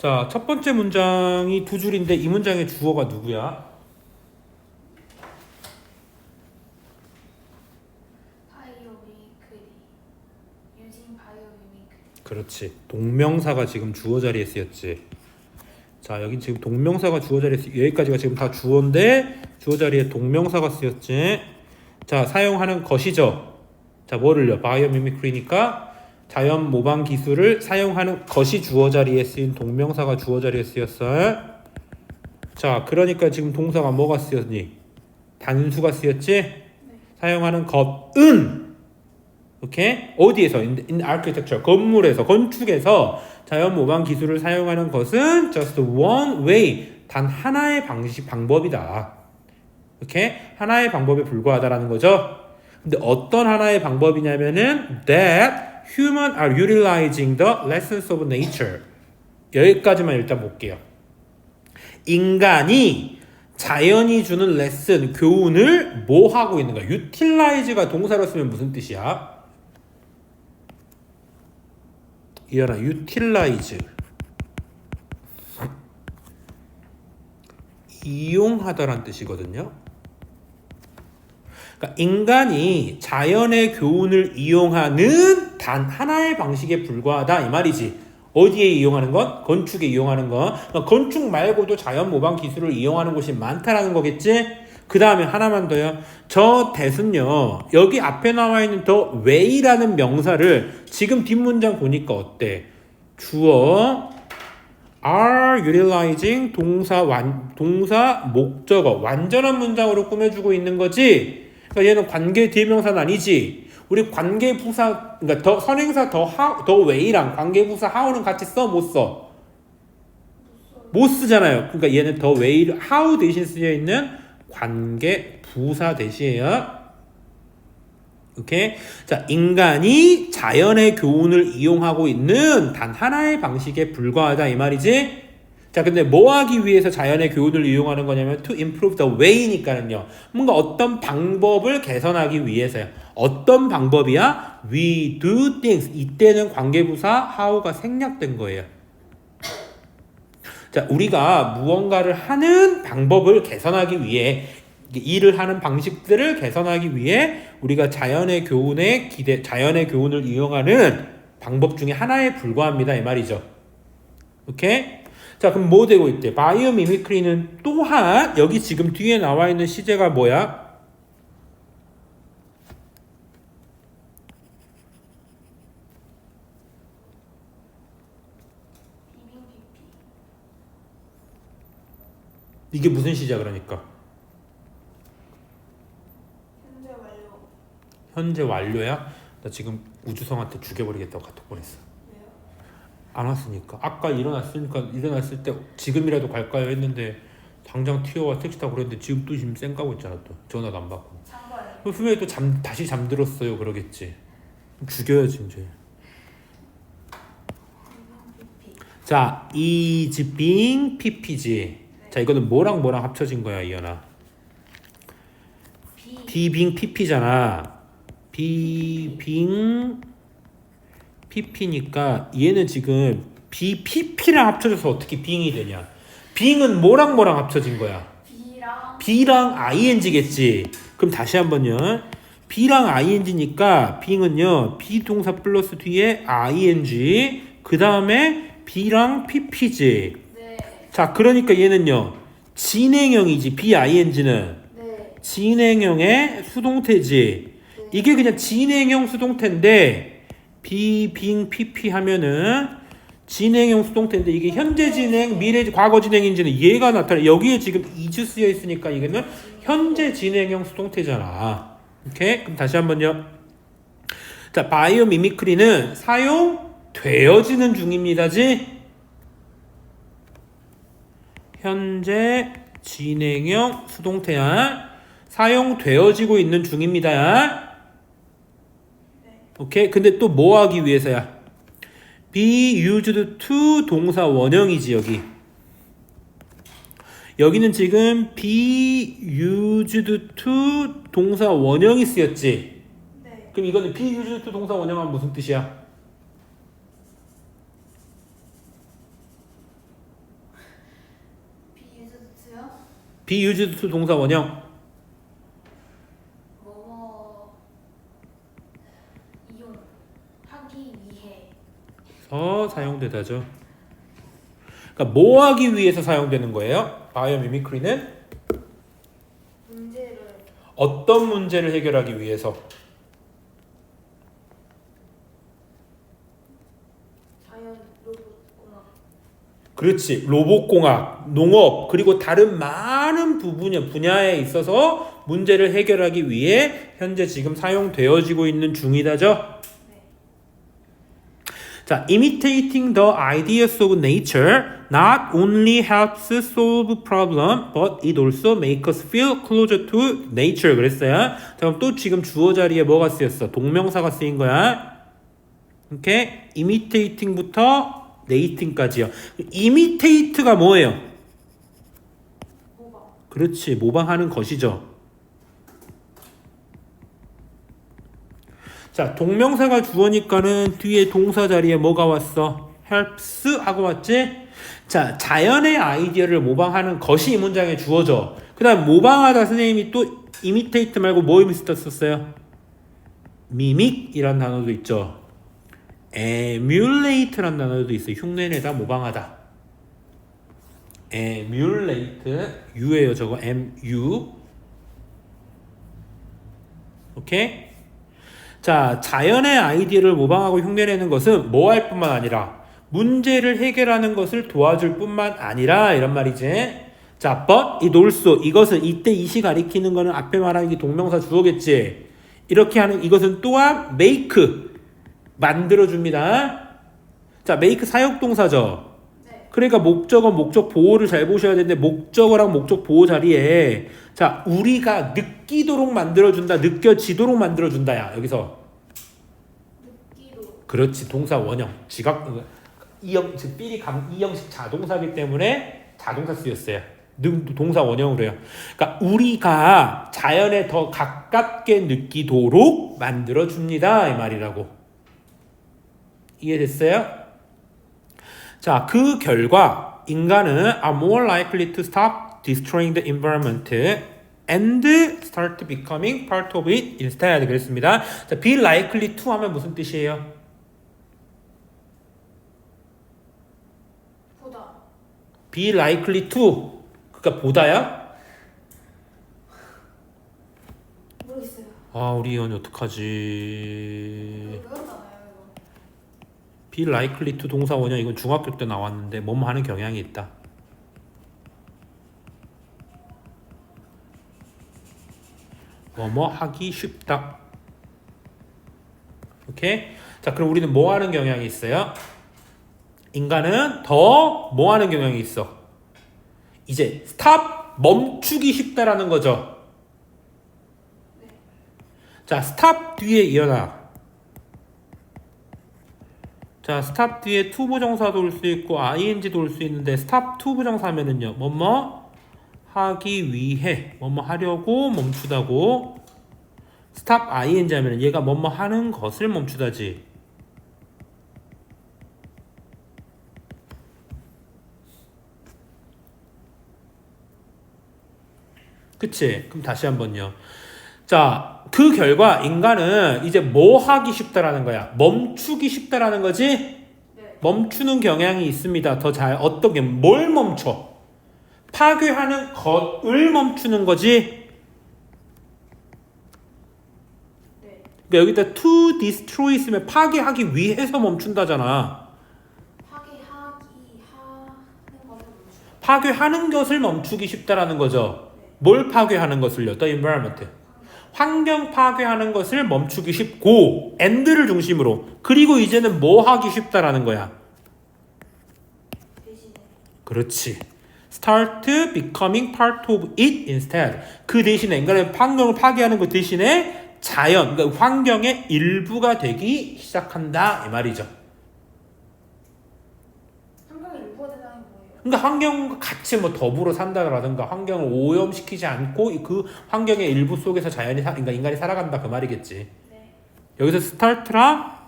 자, 첫 번째 문장이 두 줄인데 이 문장의 주어가 누구야? 그렇지. 동명사가 지금 주어 자리에 쓰였지. 자, 여긴 지금 동명사가 주어 자리에 쓰 여기까지가 지금 다 주어인데 주어 자리에 동명사가 쓰였지. 자, 사용하는 것이죠. 자, 뭐를요? 바이오미미크리니까 자연 모방 기술을 사용하는 것이 주어 자리에 쓰인 동명사가 주어 자리에 쓰였어요. 자, 그러니까 지금 동사가 뭐가 쓰였니? 단수가 쓰였지? 사용하는 것은 오케이? 어디에서? in, in architecture 건물에서 건축에서 자연 모방 기술을 사용하는 것은 just one way 단 하나의 방식 방법이다. 오케이? 하나의 방법에 불과하다라는 거죠. 근데 어떤 하나의 방법이냐면은 that human are utilizing the lessons of nature 여기까지만 일단 볼게요. 인간이 자연이 주는 레슨, 교훈을 뭐 하고 있는 거야? utilize가 동사로 쓰면 무슨 뜻이야? 이하나 utilize 이용하다란 뜻이거든요. 그러니까 인간이 자연의 교훈을 이용하는 단 하나의 방식에 불과하다 이 말이지. 어디에 이용하는 것? 건축에 이용하는 것. 그러니까 건축 말고도 자연 모방 기술을 이용하는 곳이 많다라는 거겠지? 그 다음에 하나만 더요. 저 대순요. 여기 앞에 나와 있는 더 way라는 명사를 지금 뒷문장 보니까 어때? 주어 are utilizing 동사 완 동사 목적어 완전한 문장으로 꾸며주고 있는 거지. 그러니까 얘는 관계 대명사는 아니지. 우리 관계 부사 그러니까 더 선행사 더 하, 더 way랑 관계 부사 how는 같이 써 못 써? 못 쓰잖아요. 그러니까 얘는 더 way를 how 대신 쓰여 있는 관계 부사 대시에요. 오케이. 자, 인간이 자연의 교훈을 이용하고 있는 단 하나의 방식에 불과하다 이 말이지. 자, 근데 뭐 하기 위해서 자연의 교훈을 이용하는 거냐면 to improve the way니까는요. 뭔가 어떤 방법을 개선하기 위해서요. 어떤 방법이야? We do things. 이때는 관계부사 how가 생략된 거예요. 자, 우리가 무언가를 하는 방법을 개선하기 위해 일을 하는 방식들을 개선하기 위해 우리가 자연의 교훈에 기대 자연의 교훈을 이용하는 방법 중에 하나에 불과합니다 이 말이죠. 오케이? 자, 그럼 뭐 되고 있대? 바이오 미미크리는 또한 여기 지금 뒤에 나와 있는 시제가 뭐야? 이게 무슨 시제 그러니까? 현재 완료 현재 완료야? 나 지금 우주성한테 죽여버리겠다고 카톡 보냈어. 왜요? 안 왔으니까. 아까 일어났으니까 일어났을 때 지금이라도 갈까요 했는데 당장 튀어와 택시 타고 그랬는데 지금 또 지금 쌩 까고 있잖아 또 전화도 안 받고. 그럼 분명히 또 잠 다시 잠들었어요 그러겠지. 죽여야지 이제. 자, is being pp지. 자, 이거는 뭐랑 뭐랑 합쳐진 거야, 이현아. B being pp잖아. being pp니까 얘는 지금 be pp랑 합쳐져서 어떻게 being이 되냐? being은 뭐랑 뭐랑 합쳐진 거야? B랑 B랑 ing겠지. 그럼 다시 한번요. B랑 ing니까 being은요. be 동사 플러스 뒤에 ing 그 다음에 B랑 pp지. 네 자, 그러니까 얘는요. 진행형이지. BING는 네. 진행형의 수동태지. 이게 그냥 진행형 수동태인데 be, being, pp 하면은 진행형 수동태인데 이게 현재 진행, 미래 과거 진행인지는 얘가 나타나. 여기에 지금 is 쓰여 있으니까 이거는 현재 진행형 수동태잖아. 오케이? 그럼 다시 한번요. 자, 바이오 미미크리는 사용되어지는 중입니다지. 현재 진행형 수동태야. 사용되어지고 있는 중입니다. 오케이. 근데 또 뭐 하기 위해서야? be used to 동사 원형이지 여기. 여기는 지금 be used to 동사 원형이 쓰였지. 네. 그럼 이거는 be used to 동사 원형은 무슨 뜻이야? To 동사 원형. 서 사용되다죠. 그러니까 뭐 하기 위해서 사용되는 거예요? 바이오 미미크리는 문제를 어떤 문제를 해결하기 위해서? 자연 로봇공학 그렇지. 로봇공학, 농업, 그리고 다른 많은 부분, 분야에 있어서 문제를 해결하기 위해 현재 지금 사용되어지고 있는 중이다죠. 네. 자, imitating the ideas of nature not only helps solve problem, but it also makes us feel closer to nature. 그랬어요. 자, 그럼 또 지금 주어 자리에 뭐가 쓰였어? 동명사가 쓰인 거야. 오케이? imitating부터 nating까지요. imitate가 뭐예요? 그렇지. 모방하는 것이죠. 자, 동명사가 주어니까는 뒤에 동사 자리에 뭐가 왔어? helps 하고 왔지? 자, 자연의 아이디어를 모방하는 것이 이 문장에 주어져. 그 다음 모방하다 선생님이 또 imitate 말고 뭐 썼어요? mimic이란 단어도 있죠. Emulate란 단어도 있어요. 흉내내다, 모방하다. emulate, U예요. 저거 M-U. 오케이? 자, 자연의 아이디어를 모방하고 흉내내는 것은 뭐 할 뿐만 아니라 문제를 해결하는 것을 도와줄 뿐만 아니라 이런 말이지. 자, but it also 이것은 이때 이시 가리키는 거는 앞에 말한 게 동명사 주어겠지. 이렇게 하는 이것은 또한 make 만들어 줍니다. 자, make 사역 동사죠. 네. 그러니까 목적어 목적 보호를 잘 보셔야 되는데 목적어랑 목적 보호 자리에 자 우리가 느끼도록 만들어준다 느껴지도록 만들어준다야 여기서. 느끼도 그렇지 동사 원형 지각 어, 이형 즉 삐리 감 이형식 자동사기 때문에 자동사 쓰였어요. 능 동사 원형으로 해요. 그러니까 우리가 자연에 더 가깝게 느끼도록 만들어 줍니다 이 말이라고 이해됐어요? 자, 그 결과 인간은 are more likely to stop destroying the environment and start becoming part of it instead 그랬습니다. 자, be likely to 하면 무슨 뜻이에요? 보다 be likely to 그러니까 보다야? 모르겠어요 아, 우리 이현이 어떡하지? 이거 외웠잖아요 이거 be likely to 동사 원형 이건 중학교 때 나왔는데 뭐뭐 하는 경향이 있다. 뭐뭐 하기 쉽다. 오케이? 자, 그럼 우리는 뭐 하는 경향이 있어요? 인간은 더 뭐 하는 경향이 있어? 이제 스탑 멈추기 쉽다라는 거죠. 자, 스탑 뒤에 이어나. 자, 스탑 뒤에 to 부정사도 올수 있고 ing도 올수 있는데 스탑 to 부정사면은요. 뭐뭐 하기 위해 뭐뭐 하려고 멈추다고 스탑 ing 하면은 얘가 뭐뭐 하는 것을 멈추다지. 그치? 그럼 다시 한번요. 자, 그 결과 인간은 이제 뭐 하기 쉽다라는 거야? 멈추기 쉽다라는 거지? 네 멈추는 경향이 있습니다. 더 잘 어떻게 뭘 멈춰? 파괴하는 것을 멈추는 거지. 네. 그러니까 여기다 to destroy 있으면 파괴하기 위해서 멈춘다잖아. 파괴하는 것을 멈추기 쉽다라는 거죠. 뭘 파괴하는 것을요? The environment. 환경 파괴하는 것을 멈추기 쉽고 and를 중심으로 그리고 이제는 뭐 하기 쉽다라는 거야. 그렇지. Start becoming part of it instead. 그 대신에 인간의 환경을 파괴하는 것 대신에 자연, 그러니까 환경의 일부가 되기 시작한다 이 말이죠. 게 뭐예요? 그러니까 환경과 같이 뭐 더불어 산다라든가 환경을 오염시키지 않고 그 환경의 일부 속에서 자연이 사, 그러니까 인간이 살아간다 그 말이겠지. 네 여기서 start랑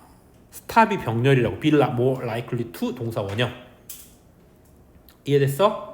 stop이 병렬이라고 be more likely to 동사 원형. 이해됐어?